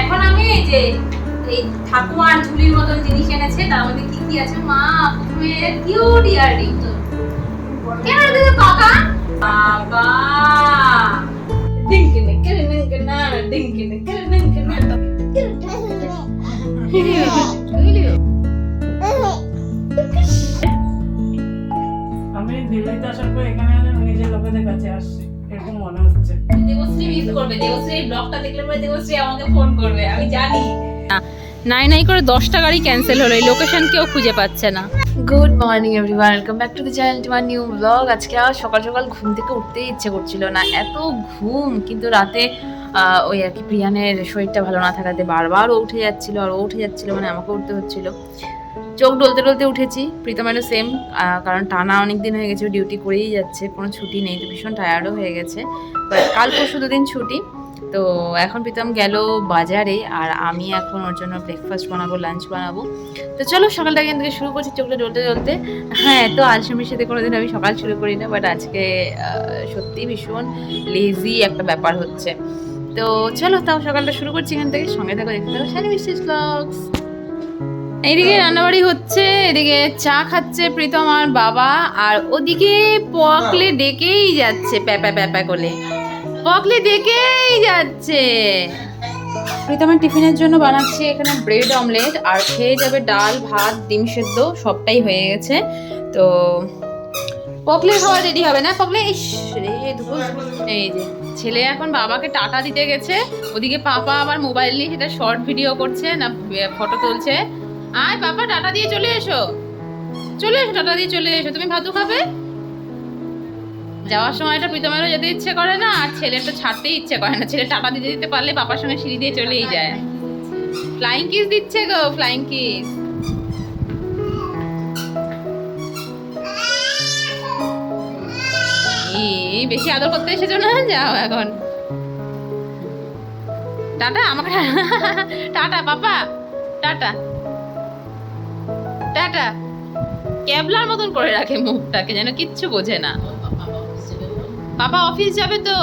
এখন আমি এই যে এই ঠাকুমার ঝুলির মতন জিনিস এনেছে তার মধ্যে কি কি আছে? মা প্রথমে কিউট ইয়াররিং তো। কেন দিদি কাকা বাবা। ডিঙ্কি না ডিঙ্কি না আমি দিল্লিতে আসার পর এখানে নিজের লোকেদের কাছে আসছি। এরকম মনে হচ্ছে। দেবশ্রী মিস করবে। দেবশ্রী এই ব্লগটা দেখলে পরে দেবশ্রী আমাকে ফোন করবে। আমি জানি। নাই নাই করে দশটা গাড়ি ক্যান্সেল হলো। এই লোকেশন কেউ খুঁজে পাচ্ছে না। Good morning everyone welcome back to the channel to my new blog আজকে আর সকাল সকাল ঘুম থেকে উঠতেই ইচ্ছে করছিল না। এত ঘুম কিন্তু রাতে ওই আর কি প্রিয়ানের শরীরটা ভালো না থাকাতে বারবার ও উঠে যাচ্ছিল আর ও উঠে যাচ্ছিল মানে আমাকে উঠতে হচ্ছিল। চোখ ডলতে ডলতে উঠেছি। প্রীতমেরও সেম কারণ টানা অনেক দিন হয়ে গেছে ডিউটি করেই যাচ্ছে, কোনো ছুটি নেই, তো ভীষণ টায়ার্ডও হয়ে গেছে। But কাল পরশু দুদিন ছুটি, তো এখন প্রীতম গেল বাজারে, আর আমি এখন ওর জন্য ব্রেকফাস্ট বানাবো লাঞ্চ বানাবো। তো চলো, সকালটা থেকে শুরু করছি চোখটা জ্বলতে জ্বলতে হ্যাঁ তো আলসামির সাথে কোনোদিন আমি সকাল শুরু করি না বাট আজকে সত্যি ভীষণ লেজি একটা ব্যাপার হচ্ছে। তো চলো, তাও সকালটা শুরু করছি এখান থেকে, সঙ্গে থাকো, দেখতে থাকো শানি মিস্টিস ব্লগস এইদিকে রান্নাবাড়ি হচ্ছে, এদিকে চা খাচ্ছে প্রীতম আর বাবা, আর ওদিকে পকলে ডেকেই যাচ্ছে প্যাপা প্যাপা করে। পকলে ডেকেই যাচ্ছে। প্রীতমের টিফিনের জন্য বানাচ্ছি এখানে ব্রেড অমলেট, আর খেয়ে যাবে ডাল, ভাত, ডিম সেদ্ধ, সবটাই হয়ে গেছে। তো পকলে খাওয়া রেডি হবে না? পকলে এই যে, ছেলে এখন বাবাকে টাটা দিতে গেছে। ওদিকে পাপা আবার মোবাইল নিয়ে সেটা শর্ট ভিডিও করছে, না ফটো তুলছে। আয় বাবা, টাটা দিয়ে চলে এসো। চলে এসো, টাটা দিয়ে চলে এসো। তুমি ভাতু খাবে? যাওয়ার সময় এটা প্রীতমেরও যেতে ইচ্ছে করে না, আর ছেলের তো ছাড়তেই ইচ্ছে করে না। ছেলে টাটা দিতে দিতে পারলে বাবার সঙ্গে সিঁড়ি দিয়ে চলেই যায়। ফ্লাইং কিস দিচ্ছে গো ফ্লাইং কিস বেশি আদর করতে এসেছ না? যাও এখন। টাটা, আমাকে টাটা, পাপা। টাটা। টাটা ক্যাবলার মতন করে রাখে মুখটাকে যেন কিচ্ছু বোঝে না। পাপা অফিস যাবে তো?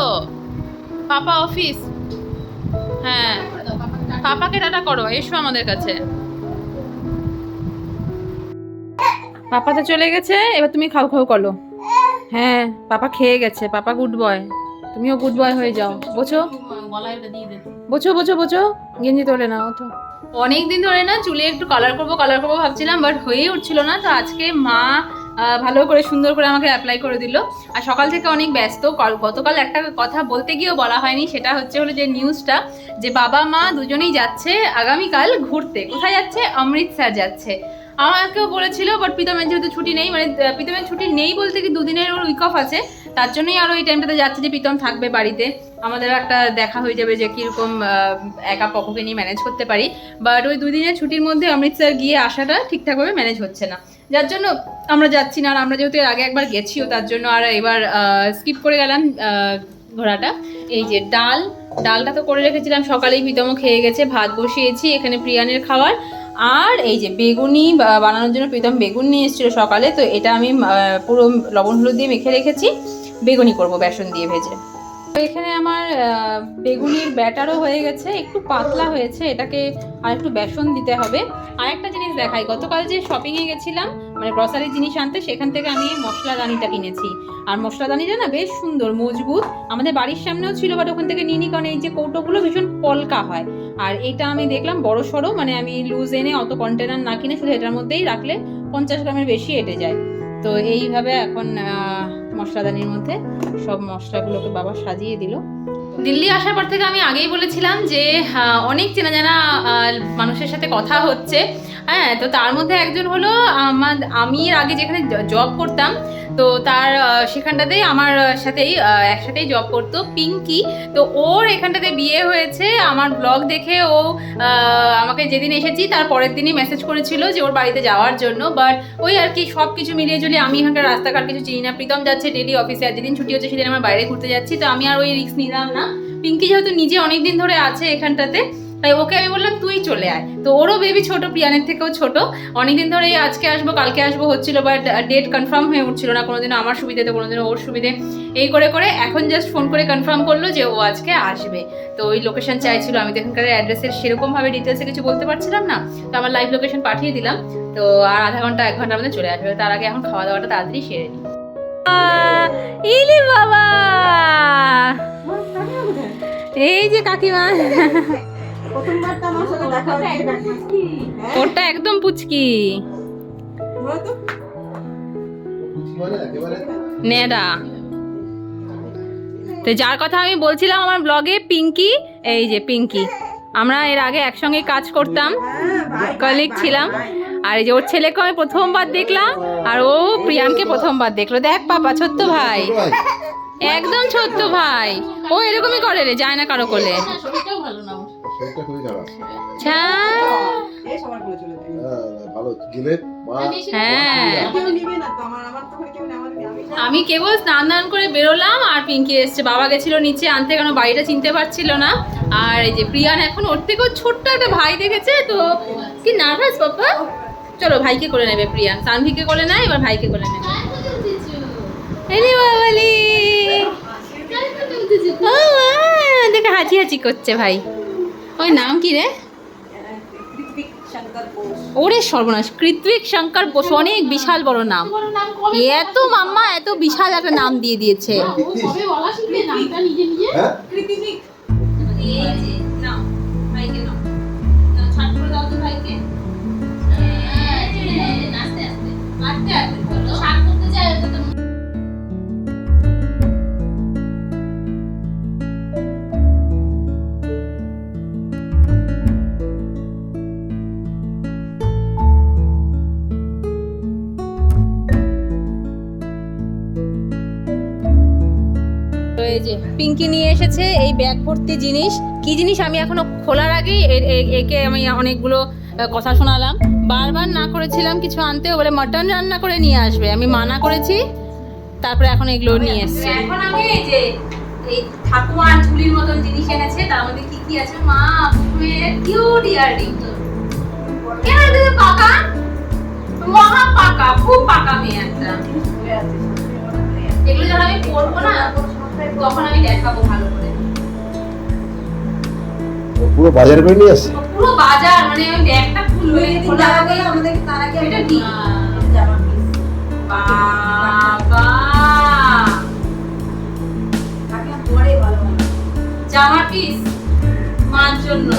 Papa office? হ্যাঁ। পাপাকে টাটা করো এসো আমাদের কাছে। পাপা তো চলে গেছে এবার তুমি খাও খাও করো। হ্যাঁ পাপা খেয়ে গেছে পাপা গুড বয় তুমিও গুড বয় হয়ে যাও। বোঝো? বোঝো বোঝো বোঝো। গেঞ্জি তোলে না ওঠো। অনেক দিন ধরে না চুলে একটু কালার করব কালার করব ভাবছিলাম বাট হয়েই উঠছিল না। তো আজকে মা ভালো করে সুন্দর করে আমাকে অ্যাপ্লাই করে দিল। আর সকাল থেকে অনেক ব্যস্ত। কাল- গতকাল একটা কথা বলতে গিয়েও বলা হয়নি, সেটা হচ্ছে হলো যে নিউজটা যে বাবা মা দুজনেই যাচ্ছে আগামীকাল ঘুরতে। কোথায় যাচ্ছে? অমৃতসর যাচ্ছে। আমাকেও বলেছিল বাট প্রীতমের যেহেতু ছুটি নেই মানে প্রীতমের ছুটি নেই বলতে কি দুদিনের ওর উইক অফ আছে, তার জন্যই আরও এই টাইমটাতে যাচ্ছে যে প্রীতম থাকবে বাড়িতে। আমাদের একটা দেখা হয়ে যাবে যে কীরকম একা পক্ষকে নিয়ে ম্যানেজ করতে পারি। বাট ওই দুদিনের ছুটির মধ্যে অমৃতসর গিয়ে আসাটা ঠিকঠাকভাবে ম্যানেজ হচ্ছে না। যার জন্য আমরা যাচ্ছি না, আর আমরা যেহেতু এর আগে একবার গেছিও, তার জন্য আর এবার স্কিপ করে গেলাম ঘোরাটা। এই যে ডাল, ডালটা তো করে রেখেছিলাম, সকালেই প্রীতমও খেয়ে গেছে, ভাত বসিয়েছি, এখানে প্রিয়ানের খাবার। আর এই যে বেগুনি বানানোর জন্য প্রীতম বেগুন নিয়ে এসেছিল সকালে, তো এটা আমি পুরো লবণ হলুদ দিয়ে মেখে রেখেছি। বেগুনি করব বেসন দিয়ে ভেজে। তো এখানে আমার বেগুনির ব্যাটারও হয়ে গেছে, একটু পাতলা হয়েছে, এটাকে আর একটু বেসন দিতে হবে। আরেকটা জিনিস দেখাই, গতকাল যে শপিংয়ে গেছিলাম মানে গ্রসারি জিনিস আনতে, সেখান থেকে আমি মশলাদানিটা কিনেছি। আর মশলাদানিটা না বেশ সুন্দর, মজবুত। আমাদের বাড়ির সামনেও ছিল বাট ওখান থেকে নিনি কারণ এই যে কৌটোগুলো ভীষণ পলকা হয়। আর এটা আমি দেখলাম বড় সড়ো মানে আমি লুজ এনে অত কন্টেনার না কিনে শুধু এটার মধ্যেই রাখলে পঞ্চাশ গ্রামের বেশি এটে যায়। তো এইভাবে এখন মশলাদানির মধ্যে সব মশলাগুলোকে বাবা সাজিয়ে দিল। দিল্লি আসার পর থেকে আমি আগেই বলেছিলাম যে অনেক চেনা জানা মানুষের সাথে কথা হচ্ছে। হ্যাঁ তো তার মধ্যে একজন হলো আমার, আমি এর আগে যেখানে জব করতাম তো তার সেখানটাতেই আমার সাথেই একসাথেই জব করতো পিঙ্কি। তো ওর এখানটাতে বিয়ে হয়েছে। আমার ব্লগ দেখে ও আমাকে যেদিন এসেছি তার পরের দিনই মেসেজ করেছিল যে ওর বাড়িতে যাওয়ার জন্য। বাট ওই আর কি সব কিছু মিলিয়ে জুলিয়ে আমি এখানকার রাস্তাঘাট কিছু চিনি না। প্রীতম যাচ্ছে ডেলি অফিসে আর যেদিন ছুটি হচ্ছে সেদিন আমার বাইরে ঘুরতে যাচ্ছি। তো আমি আর ওই রিস্ক নিলাম না। পিঙ্কি যেহেতু নিজে অনেক দিন ধরে আছে এখানটাতে তাই ওকে আমি বললাম তুই চলে আয়। তো ওরও বেবি ছোট প্রিয়ানের থেকেও ছোট। অনেকদিন ধরে এই আজকে আসব কালকে আসব হচ্ছিল বাট ডেট কনফার্ম হয়ে উঠছিল না কোনোদিনও আমার সুবিধে তো কোনোদিনও ওর সুবিধে। এই করে করে এখন জাস্ট ফোন করে কনফার্ম করল যে ও আজকে আসবে। তো ওই লোকেশন চাইছিল আমি তো এখানকার অ্যাড্রেসের সেরকমভাবে ডিটেলসে কিছু বলতে পারছিলাম না। তো আমার লাইভ লোকেশন পাঠিয়ে দিলাম। তো আর আধা ঘণ্টা এক ঘণ্টার মধ্যে চলে আসবে। তার আগে এখন খাওয়া দাওয়াটা তাড়াতাড়ি সেরে নিই। ইলি বাবা! এই যে কাকিমা। প্রথমবার তো আমার সাথে দেখা হচ্ছে? হ্যাঁ? ওরটা একদম পুচকি। নেডা। তো যার কথা আমি বলছিলাম আমার ব্লগে পিঙ্কি এই যে পিঙ্কি আমরা এর আগে একসঙ্গে কাজ করতাম হ্যাঁ, কলিগ ছিলাম। আর এই যে ওর ছেলেকে আমি প্রথমবার দেখলাম আর ও প্রিয়ানকে প্রথমবার দেখল। দেখ পাপা ছোট্ট ভাই। একদম ছোট্ট ভাই। ও এরকমই করে রে যায় না কারও কোলে। শরীরটা খুবই খারাপ। হ্যাঁ, ভালো গেলে হ্যাঁ। আমি কেবল স্নান দান করে বেরোলাম আর পিঙ্কি এসছে। বাবা গেছিল নিচে আনতে কারণ বাড়িটা চিনতে পারছিল না। আর এই যে প্রিয়ান এখন ওর থেকেও ছোট্ট একটা ভাই দেখেছে তো কি নার্ভাস পাপা? চলো ভাইকে করে নেবে প্রিয়ান। সানভিকে করে নেয় এবার ভাইকে করে নেবে। এলি বাবালি! ও, দেখে হাঁচি হাঁচি করছে ভাই। ওই নাম কি রে? ওরে সর্বনাশ কৃত্বিক শঙ্কর বোস অনেক বিশাল বড় নাম। এত মাম্মা এত বিশাল একটা নাম দিয়ে দিয়েছে। পিঙ্কি নিয়ে এসেছে এই ব্যাগ ভর্তি জিনিস। কি জিনিস আমি এখনও খোলার আগেই একে আমি অনেকগুলো কথা শোনালাম। বারবার না করেছিলাম কিছু আনতে বলে মাটন রান্না করে নিয়ে আসবে। আমি মানা করেছি, তারপরে এখন এগুলো নিয়ে এসছে। এখন আমি এই যে ঝুলির মতন জিনিস এনেছে, তার মধ্যে কি কি আছে? মা কিউট কেন পাকা? মহা পাকা, খুব পাকা মেয়ে একটা। এগুলো যখন আমি পরবো না তখন আমি দেখাবো ভালো করে? পুরো বাজার করে নিয়ে আসছে? পুরো বাজার মানে আমি ব্যাগটা ফুল হয়ে খোলা আগে আমাদের তার আগে এটা কি? জামা পিস বাবা! কাকে পরে ভালো ভালো জামা পিস মার জন্য।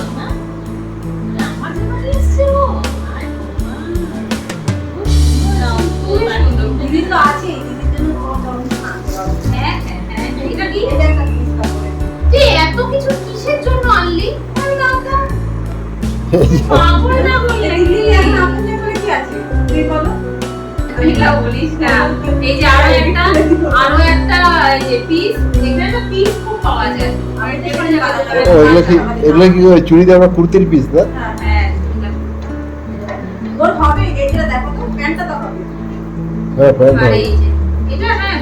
কি চুড়িদার বা কুর্তির পিস না হ্যাঁ হ্যাঁ হ্যাঁ হ্যাঁ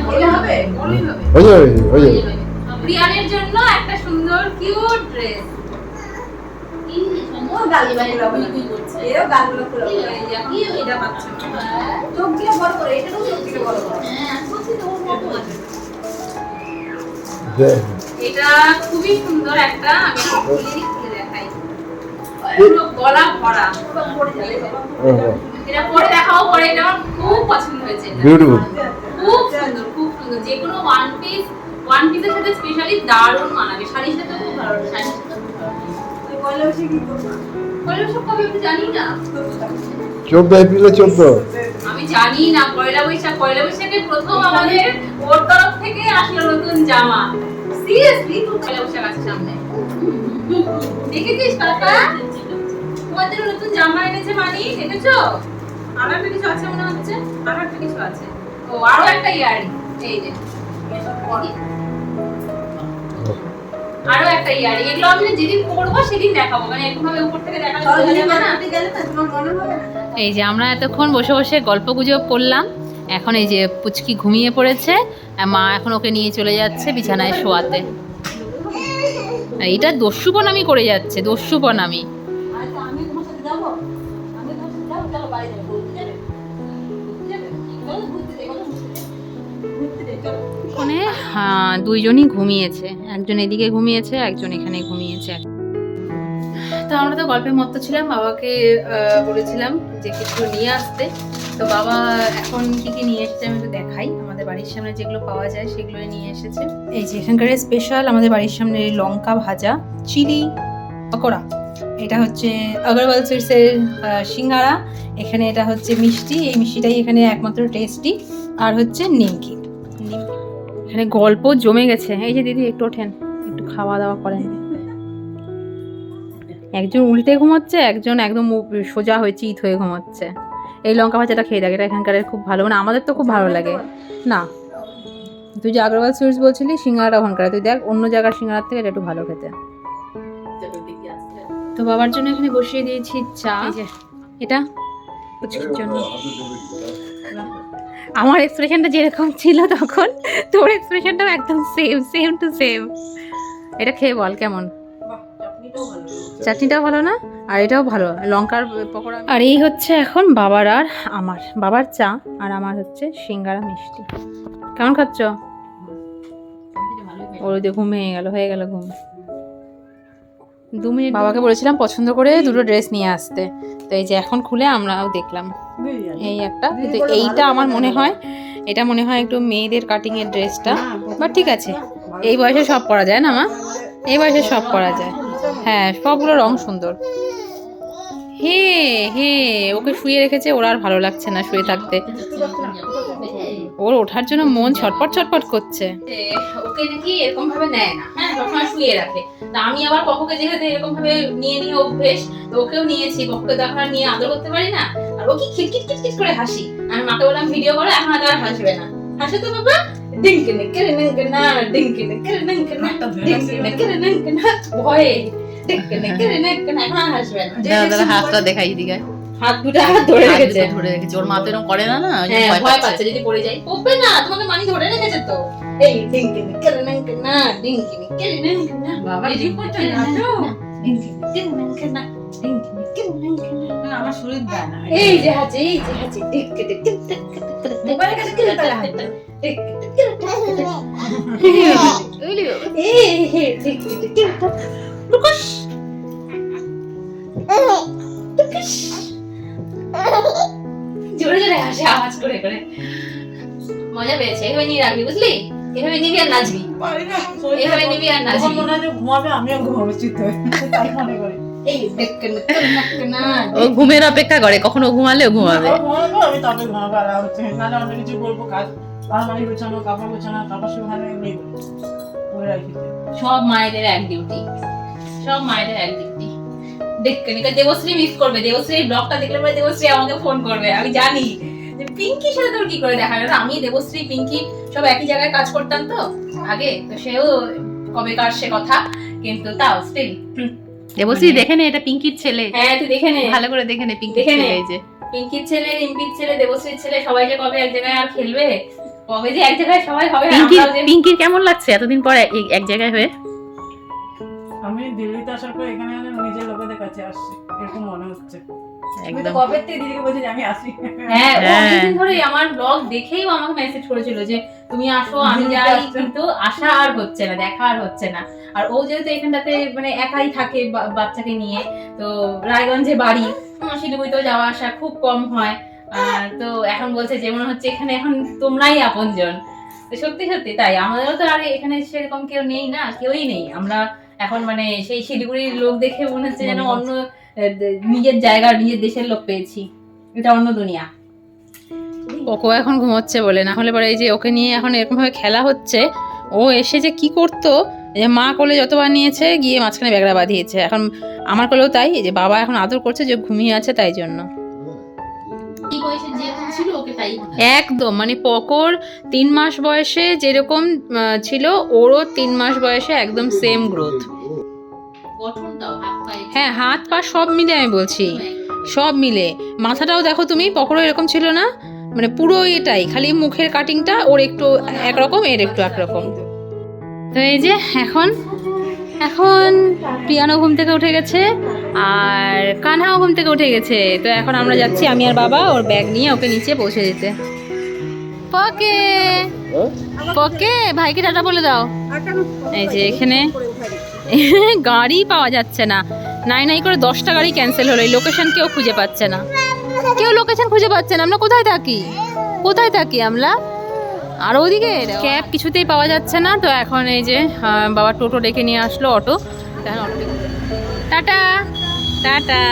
হয়ে হয়ে প্রিয়ানের জন্য একটা সুন্দর কিউট ড্রেস ওর গালগুলো খোলা বলে এরও গালগুলো খোলা বলে। এটা পাচ্ছে চোখ দিয়ে বড় করে এটাও চোখ দিয়ে বড় করে। দেখ। এটা খুবই সুন্দর একটা আমি খুলে খুলে দেখাই। পুরো গলা ভরা। পড়ে যাবে। এটা পরে দেখাও পরে এটা আমার খুব পছন্দ হয়েছে। এটা। বিউটিফুল খুব সুন্দর খুব সুন্দর। যে কোনো ওয়ান পিস ওয়ান পিসের সাথে স্পেশালি দারুণ মানাবে। শাড়ির সাথে খুব ভালো শাড়ির সাথে চোদ্দ এপ্রিলে চোদ্দ। আমি জানি না পয়লা বৈশাখ। পয়লা বৈশাখে প্রথম আমাদের ওর তরফ থেকে আসলো নতুন জামা। সিরিয়াসলি খুব পয়লা বৈশাখ আছে সামনে। দেখেছিস কাকা তোমাদের নতুন জামা এনেছে মানি দেখেছ? আরও একটা কিছু আছে মনে হচ্ছে? একটা কিছু আছে। ও আরও একটা ইয়ারিং। এই যে। আরও একটা ইয়ারিং এগুলো আমি যেদিন পরবো সেদিন দেখাবো মানে এরকম ভাবে উপর থেকে যাবে মনে এই যে আমরা এতক্ষণ বসে বসে গল্প গুজব করলাম এখন এই যে পুচকি ঘুমিয়ে পড়েছে আর মা এখন ওকে নিয়ে চলে যাচ্ছে বিছানায় শোয়াতে। এটা দস্যুপন আমি করে যাচ্ছে দস্যুপন আমি আমি ওখানে হ্যাঁ, দুইজনই ঘুমিয়েছে। একজন এদিকে ঘুমিয়েছে একজন এখানে ঘুমিয়েছে। তো আমরা তো গল্পের মতো ছিলাম বাবাকে বলেছিলাম যে কিছু নিয়ে আসতে। তো বাবা এখন কি কি নিয়ে এসেছে আমি একটু দেখাই। আমাদের বাড়ির সামনে যেগুলো পাওয়া যায় সেগুলো নিয়ে এসেছে। এই যে এখানকার স্পেশাল আমাদের বাড়ির সামনে লঙ্কা ভাজা চিলি পকোড়া। এটা হচ্ছে আগরওয়াল সুইটসের সিঙ্গারা। এখানে এটা হচ্ছে মিষ্টি। এই মিষ্টিটাই এখানে একমাত্র টেস্টি আর হচ্ছে নিমকি নিমকি এখানে গল্প জমে গেছে। এই যে দিদি একটু ওঠেন একটু খাওয়া দাওয়া করেন। একজন উল্টে ঘুমাচ্ছে একজন একদম সোজা হয়ে চিত হয়ে ঘুমাচ্ছে। এই লঙ্কা ভাজাটা খেয়ে দেখ এটা এখানকার খুব ভালো। মানে আমাদের তো খুব ভালো লাগে। না। তুই যে আগরওয়াল সুইটস বলছিলি সিঙ্গারাটা ওখানকার। তুই দেখ অন্য জায়গার সিঙ্গারার থেকে এটা একটু ভালো খেতে। তো বাবার জন্য এখানে বসিয়ে দিয়েছি চা। এটা? পুচকির জন্য। আমার এক্সপ্রেশনটা যেরকম ছিল তখন তোর এক্সপ্রেশনটাও একদম সেম সেম টু সেম এটা খেয়ে বল কেমন? চাটনিটাও ভালো। না? আর এটাও ভালো। লঙ্কার পকোড়া আর এই হচ্ছে এখন বাবার আর আমার। বাবার চা আর আমার হচ্ছে সিঙ্গারা মিষ্টি। কেমন খাচ্ছ? ওর ঘুম ভেঙে গেল হয়ে গেল ঘুম। দু মিনিট বাবাকে বলেছিলাম পছন্দ করে দুটো ড্রেস নিয়ে আসতে। তো এই যে এখন খুলে আমরাও দেখলাম। এই একটা। কিন্তু এইটা আমার মনে হয় এটা মনে হয় একটু মেয়েদের কাটিং এর ড্রেসটা। বাট ঠিক আছে। এই বয়সে সব পরা যায় না মা? এই বয়সে সব পরা যায়। হ্যাঁ সবগুলো রং সুন্দর। হে হে ওকে শুয়ে রেখেছে ওর আর ভালো লাগছে না শুয়ে থাকতে। ওর ওঠার জন্য মন ছটপট ছটপট করছে। ওকে নাকি এরকম ভাবে নেয় না। হ্যাঁ সবসময় শুয়ে রাখে। তা আমি আবার পপুকে যেহেতু এরকম ভাবে নিয়ে নিয়ে অভ্যেস তো ওকেও নিয়েছি। পপুকে তো এখন নিয়ে আদর করতে পারি না। আর ও কি খিটখিট খিটখিট করে হাসি। আমি মাকে বললাম ভিডিও করো এখন আর হাসবে না। হাসে তো বাবা। ডিঙ্কি নিকেরে নিঙ্কে ডিঙ্কি নিকেরে নিঙ্কে ডিঙ্কি নিকেরে নিঙ্কে ভয়ে। ডিঙ্কি নিকেরে নিঙ্কে এখন হাসবে না। দাদা দাদা হাতটা দেখাই দিকে হাত দুটো হাত ধরে রেখেছে। ধরে রেখেছে। ওর মা তো এরকম করে না না? হ্যাঁ ভয় পাচ্ছে। যদি পড়ে যাই পড়বে না তোমাকে মানি ধরে রেখেছে তো। এই ডিঙ্কি নিকেরে নিঙ্কে না ডিঙ্কি নিঙ্কে না বাবা এই ঠিক করছ নাচো। ডিঙ্কি নিকেরে নিঙ্কে না ডিঙ্কি নিকেরে নিঙ্কে না। না, আমার শরীর দেয় না। এই যে হাজি এই যে হাজি ডিঙ্কি ডিঙ্কি মোবাইলের কাছে কি তাহলে হাত দাও? জোরে জোরে হাসে আওয়াজ করে করে। মজা পেয়েছে এভাবে নিয়ে রাখবি বুঝলি? এভাবে নিবি আর নাচবি। পারি না, শরীর এভাবে নিবি আর নাচবি। মনে হয় ঘুমাবে আমিও ঘুমাবো চিত হয়ে তাই মনে করি। এই দেখ না। ও ঘুমের অপেক্ষা করে কখনো ঘুমালে ও ঘুমাবে আমি তবে ঘুমাবো আর হচ্ছে নাহলে অন্য কিছু বলব কাজ আলমারি গোছানো কাপড় গোছানো কাপড় শুকানো এগুলোই করি। করে রাখি। সব মায়েদের এক ডিউটি সব মায়েদের এক ডিউটি নিকা দেবশ্রী মিস করবে। দেবশ্রীর ব্লগটা দেখলে পরে দেবশ্রী আমাকে ফোন করবে। আমি জানি যে পিঙ্কির সাথে তোর কি করে দেখা গেল আমি দেবশ্রী পিঙ্কি সব একই জায়গায় কাজ করতাম তো আগে। তো সেও কবে কার সে কথা। কিন্তু তাও স্টিল দেবশ্রী দেখে নে এটা পিঙ্কির ছেলে। হ্যাঁ তুই দেখে নে। ভালো করে দেখে নে পিঙ্কির। ছেলে এই যে। পিঙ্কির ছেলে রিম্পির ছেলে দেবশ্রীর ছেলে সবাই যে কবে এক জায়গায় আর খেলবে? কবে যে এক জায়গায় সবাই হবে পিঙ্কির কেমন লাগছে এতদিন পর এক জায়গায় হয়ে? আমি দিল্লিতে আসার পর এখানে নিজের লোকেদের কাছে আসছি। এরকম মনে হচ্ছে। একদম। কবে থেকে দিদিকে বলছি আমি আসি। হ্যাঁ হ্যাঁ। অনেকদিন ধরে আমার ব্লগ দেখেই আমাকে মেসেজ করেছিল যে তুমি আসো আমি যাই। কিন্তু আসা আর হচ্ছে না দেখা আর হচ্ছে না। আর ও যেহেতু এখানটাতে মানে একাই থাকে বাচ্চাকে নিয়ে তো রায়গঞ্জে বাড়ি শিলিগুড়িতেও যাওয়া আসা খুব কম হয়। আর তো এখন বলছে যে মনে হচ্ছে এখানে এখন তোমরাই আপনজন। সত্যি সত্যি তাই। আমাদেরও তো আর এখানে সেরকম কেউ নেই না কেউই নেই। আমরা এখন মানে সেই শিলিগুড়ির লোক দেখে মনে হচ্ছে যেন অন্য নিজের জায়গা নিজের দেশের লোক পেয়েছি। এটা অন্য দুনিয়া। ওকে এখন ঘুমোচ্ছে বলে না হলে পরে এই যে ওকে নিয়ে এখন এরকম ভাবে খেলা হচ্ছে ও এসে যে কি করতো যে মা কোলে যতবার নিয়েছে গিয়ে মাঝখানে ব্যাগড়া বাঁধিয়েছে। এখন আমার কোলেও তাই যে বাবা এখন আদর করছে যে ঘুমিয়ে আছে তাই জন্য। একদম মানে পকর তিন মাস বয়সে যেরকম ছিল ওরও তিন মাস বয়সে একদম সেম গ্রোথ হ্যাঁ হাত পা সব মিলে আমি বলছি সব মিলে। মাথাটাও দেখো তুমি পকড়ো এরকম ছিল না মানে পুরো এটাই খালি মুখের কাটিংটা ওর একটু একরকম এর একটু একরকম তো এই যে এখন এখন পিয়ানো ঘুম থেকে উঠে গেছে আর কানহাও ঘুম থেকে উঠে গেছে। তো এখন আমরা যাচ্ছি আমি আর বাবা ওর ব্যাগ নিয়ে ওকে নিচে পৌঁছে দিতে। পকে? পকে, ভাইকে টাটা বলে দাও। এই যে এখানে গাড়ি পাওয়া যাচ্ছে না। নাই নাই করে দশটা গাড়ি ক্যান্সেল হলো, এই লোকেশন কেউ খুঁজে পাচ্ছে না। কেউ লোকেশন খুঁজে পাচ্ছে না, আমরা কোথায় থাকি? কোথায় থাকি আমরা? আর ওদিকে ক্যাব কিছুতেই পাওয়া যাচ্ছে না, তো এখন এই যে বাবা টোটো ডেকে নিয়ে আসলো auto. Auto tata! Tata!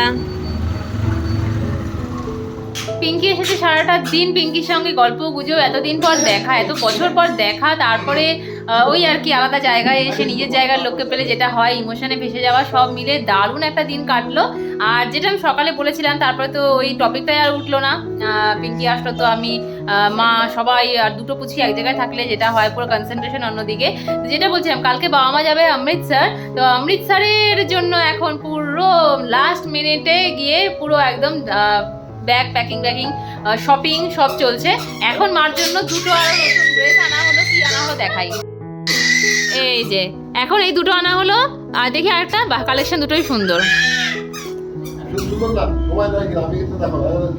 Pinki এসেছে সারাটা দিন, পিঙ্কির সঙ্গে গল্প গুজব, এতদিন পর দেখা, এত বছর পর দেখা, তারপরে ওই আর কি আলাদা জায়গায় এসে নিজের জায়গার লোককে পেলে যেটা হয় ইমোশনে ভেসে যাওয়া, সব মিলে দারুণ একটা দিন কাটলো। আর যেটা আমি সকালে বলেছিলাম, তারপরে তো ওই টপিকটাই আর উঠল না। পিঙ্কি আসলো তো আমি মা, সবাই আর দুটো পুছি এক জায়গায় থাকলে যেটা হয়, পুরো কনসেন্ট্রেশন অন্যদিকে। যেটা বলছিলাম, কালকে বাবা মা যাবে অমৃতসর তো অমৃতসরের জন্য এখন পুরো লাস্ট মিনিটে গিয়ে পুরো একদম ব্যাগ প্যাকিং ব্যাকিং শপিং সব চলছে। এখন মার জন্য দুটো আর নতুন ড্রেস আনা হলো, কি আনা হলো দেখাই। এই যে এখন এই দুটো আনা হলো আর দেখি আরেকটা বা কালেকশন দুটোই সুন্দর।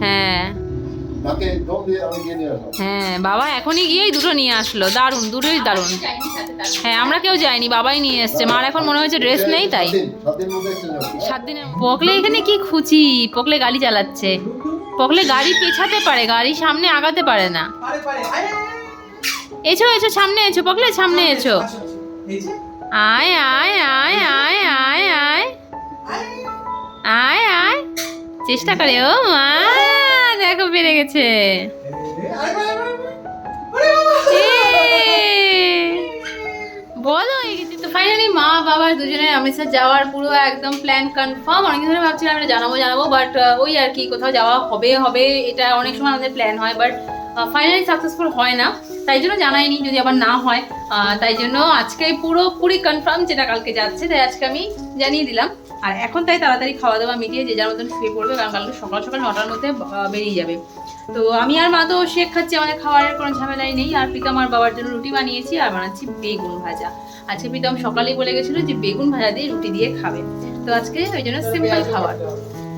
হ্যাঁ। হ্যাঁ বাবা এখনই গিয়েই দুটো নিয়ে আসলো দারুণ দুটোই দারুণ। হ্যাঁ আমরা কেউ যাইনি বাবাই নিয়ে এসছে। মার এখন মনে হয়েছে ড্রেস নেই তাই। সাত দিন, পকলে এখানে কি খুঁচি? পকলে গাড়ি চালাচ্ছে। পকলে গাড়ি পেছাতে পারে গাড়ি সামনে আগাতে পারে না। এছো এছো সামনে এছো পকলে সামনে এছো আয় আয় আয় আয় আয় আয়। আয় আয়। চেষ্টা করে, ও, মা, দেখো বেড়ে গেছে। বলো ফাইনালি মা, বাবা দুজনের অমৃতসর যাওয়ার পুরো একদম প্ল্যান কনফার্ম অনেক ধরে ভাবছিলাম এটা জানাব জানাব বাট ওই আর কি, কোথাও যাওয়া হবে হবে, এটা অনেক সময় আমাদের প্ল্যান হয় বাট ফাইনালি সাকসেসফুল হয় না। তাই জন্য জানাইনি যদি আবার না হয়। তাই জন্য আজকে পুরোপুরি কনফার্ম যেটা কালকে যাচ্ছে, তাই আজকে আমি জানিয়ে দিলাম। আর এখন তাই তাড়াতাড়ি খাওয়া দাওয়া মিটিয়ে যে যার মতন শুয়ে পড়বে, কারণ কালকে সকাল সকাল নটার মধ্যে বেরিয়ে যাবে। তো আমি আর মা তো শেক খাচ্ছি, আমাদের খাওয়ারের কোনো ঝামেলাই নেই। আর প্রীতম আর বাবার জন্য রুটি বানিয়েছি, আর বানাচ্ছি বেগুন ভাজা। আজকে প্রীতম সকালেই বলে গেছিল যে বেগুন ভাজা দিয়ে রুটি দিয়ে খাবে। তো আজকে ওই জন্য সিম্পল খাবার।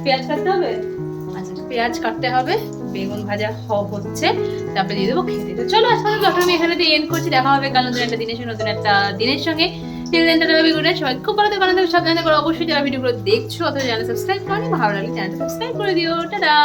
পেঁয়াজ কাটতে হবে? আচ্ছা পেঁয়াজ কাটতে হবে। বেগুন ভাজা হচ্ছে, তারপরে দিয়ে দেবো খেতে। তো চলো আজকে ব্লগটা আমি এখানে এন্ড করছি, দেখা হবে কাল নতুন একটা দিনের সঙ্গে, নতুন একটা দিনের সঙ্গে। সবাই খুব ভালো থাকবে আনন্দ সাবধানে করে অবশ্যই যারা ভিডিওগুলো দেখছ অথবা চ্যানেল সাবস্ক্রাইব করনি, ভালো লাগলে চ্যানেলটা সাবস্ক্রাইব করে দিও। টাটা!